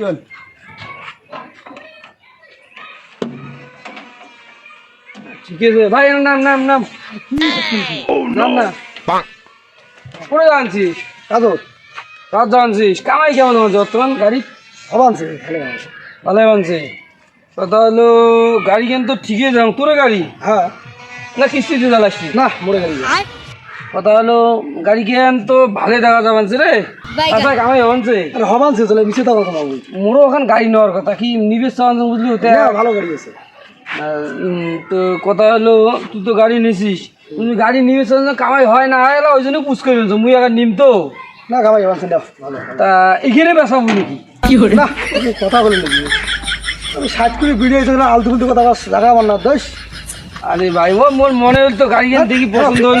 চল। ঠিক আছে ভাই নাম নাম নাম নাম। না। কোনে জানছিস কাজল। রাত জানছিস কামাই কেমন আমার বর্তমান গাড়ি? ভালো আছে ভালো বানছে কথা হলো গাড়ি কিন্তু ঠিকই যাম তোর গাড়ি? হ্যাঁ। না কিস্তিতে চালাসনি না? মরে গেলি কথা হলো গাড়ি কেন তো ভালো দেখা যাবানছে রে। আচ্ছা কামাই হচ্ছে আরে হবান সে চলে মিছে কথা বলি মোরও ওখান গাড়ি নেওয়ার কথা কি নিবেশ চালান বুঝলি ওতে? ভালো গাড়ি আছে। তো কথা হলো তুই তো গাড়ি নিছিস তুমি গাড়ি নিবে কামাই হয় না হয় ওই জন্য পুষ করে নিছো মুই আগে নিম তো। না গামাই হবান না ভালো তা এখানে বেসাবো নাকি? না তুমি কথা বলে নাকি? আমি ষাট করে ভিডিও না আলতু ফুলতু কথা জায়গা আমার না দোষ। আরে ভাই ও মোর মনে হল তো গাড়ি কেন দেখি পছন্দ হল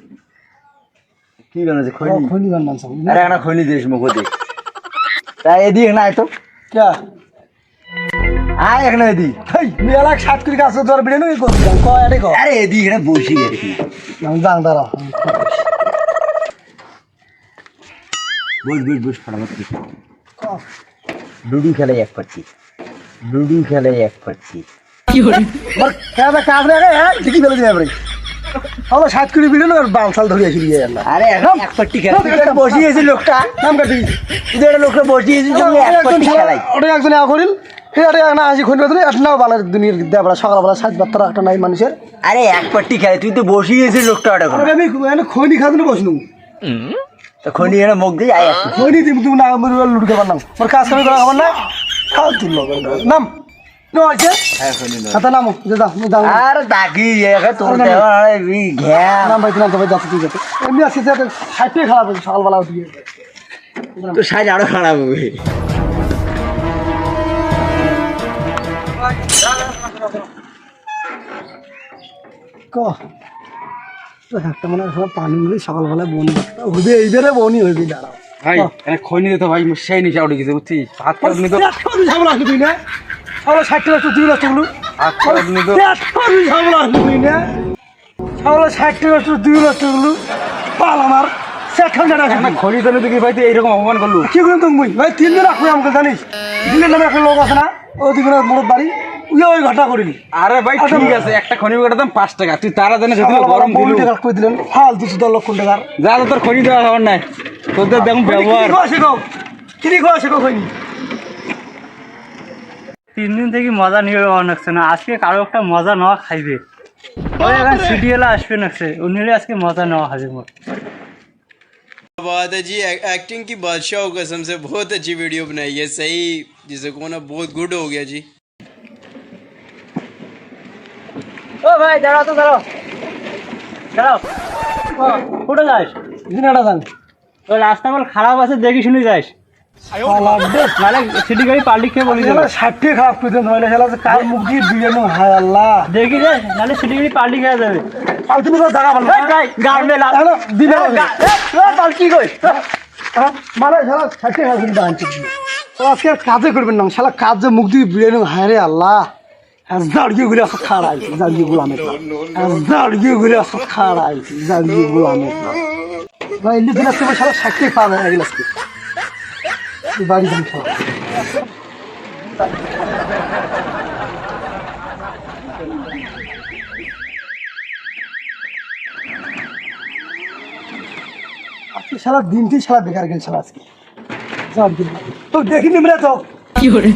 কি বানাচ্ছে খৈনি। খনি গান মানছ। আরে একটা খৈনি দিস মুখ দে তা এদিক না তো কে আয় এখানে এদিক। হেই মেলা সাত করে গাছ ধর ভিডিও নুই যান কয় আরে কয় আরে এদিক এখানে বসি কি আমি যান দাঁড়া। বস বস বস ফটাফট। লুডু খেলে এক পাচ্ছি। লুডু খেলে এক পাচ্ছি। খেয়া দেয় কাজ রেখে হ্যাঁ ঠিকই এবারে। আমার সাত করে ভিডিও আর বালসাল ধরে আসি দিয়ে না আরে এখন এক পাট্টি খেলা বসিয়েছি লোকটা নাম কাটি তুই লোকটা বসিয়েছি এক পাট্টি খেলাই। ওটা একজন আ করিল। হে আরে না হাসি খুঁজবে দুনিয়ার দেবড়া সকালবেলা সাত বাত্তার একটা নাই মানুষের। আরে এক পাট্টি খেলে তুই তো বসিয়েছি লোকটা ওটা আমি এনে খৈনি খাতে বসনু। তো খনি এখানে মুখ দিয়ে আয়। খৈনি তুমি তুমি না লুটকে পারলাম ওর কাজ করা খাবার না। নাম সকালবেলা উঠিয়ে তো সাইড আরও খারাপ হবে। একটা মানে পানি মিলে সকালবেলা বনি হইবে এইবারে বনি হইবে দাঁড়াও। ভাই খৈনি দিতে ভাই সেই নিচে উঠে গেছে বুঝছিস? হাত তুই না? সকালে ষাট টাকা তুই লক্ষগুলো হাত খারাপ নিতো ঝামেলা আসবে তুই না সকালে ষাট টাকা দুই লক্ষগুলো পাল আমার সেট ঠান্ডা রাখবি না খৈনি তো নিতে কি ভাই তুই এইরকম অপমান করলু। কি করে তুমি ভাই তিনজন রাখবি আমাকে জানিস দিনের নামে একটা লোক আছে না ওদিকে মোড় বাড়ি ওই ঘটা করিলি আরে ভাই ঠিক আছে একটা খনি দাম পাঁচ টাকা। তুই তারা জানে যদি গরম দিলু। টাকা করে দিলেন? ফাল দুশো দশ লক্ষ টাকার। যা তোর খনি দেওয়া খাবার নাই। তোদের দেখুন ব্যবহার। কিনি খাওয়া শেখো হয়নি তিন দিন থেকে মজা নিয়ে অনেক না আজকে কারো একটা মজা নেওয়া খাইবে ওই এখন সিডিএল আসবে নাকছে উনিলে আজকে মজা নেওয়া খাবে মোট बात है जी एक- एक्टिंग की बादशाह हो कसम से बहुत अच्छी वीडियो बनाई है सही जिसे को ना बहुत गुड हो गया जी ও ভাই দাঁড়াও তো দাঁড়াও দাঁড়াও কোথায় যাস দিনাটা জান ওই রাস্তা বল খারাপ আছে দেখি শুনে যাস হায় দেখি নাহলে পাল্টি খেয়ে যাবে। কই? মানে শালা ষাট টাকা আনছি আজকে আর কাজে করবেন না। শালা কাজ যে মুখ দিয়ে বিরিয়ানি হায় রে আল্লাহ। জাড়িয়ে গুলো আসা খাড়া আইছি জাড়িয়ে গুলামে জাড়িয়ে গুলো আসা খাড়া আইছি জাড়িয়ে গুলামে ভাই ইল্লি দিন আজকে শালা ষাট পাবে এক গ্লাসকে বাড়ি গান আজকে সারা দিনটি সারা বেকার আজকে। তো তো। কি করে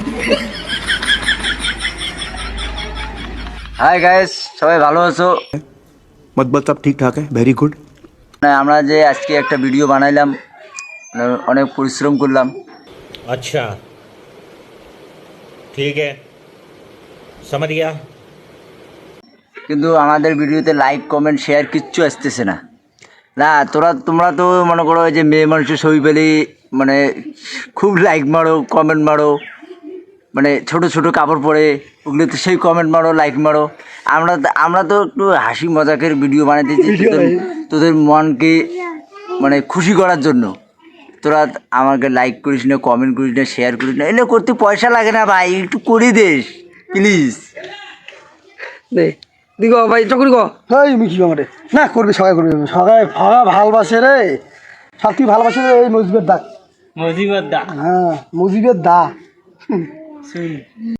হাই গাইস সবাই ভালো আছো? মতবল সব ঠিকঠাক ভেরি গুড আমরা যে আজকে একটা ভিডিও বানাইলাম অনেক পরিশ্রম করলাম। अच्छा ठीक है समझ गया কিন্তু আমাদের ভিডিওতে লাইক কমেন্ট শেয়ার কিচ্ছু আসতেছে না না তোরা তোমরা তো মনে করো যে মেয়ে মানুষের ছবি পেলে মানে খুব লাইক মারো কমেন্ট মারো মানে ছোট ছোট কাপড় পরে ওগুলো তো সেই কমেন্ট মারো লাইক মারো আমরা তো- আমরা তো একটু হাসি মজাকের ভিডিও বানাইতেছি তোদের তোদের মনকে মানে খুশি করার জন্য তোরা আমাকে লাইক করিস না কমেন্ট করিস না শেয়ার করিস না এগুলো করতে পয়সা লাগে না ভাই একটু করে দিস প্লিজ দে দিগ ভাই চকরি গ। এই মিকি আমারে না করবি সবাই করবি। সবাই সবাই ভালোবাসে রে। সত্যি ভালোবাসে রে এই মুজিবের দা। মজিবের দা। হ্যাঁ মুজিবের দা।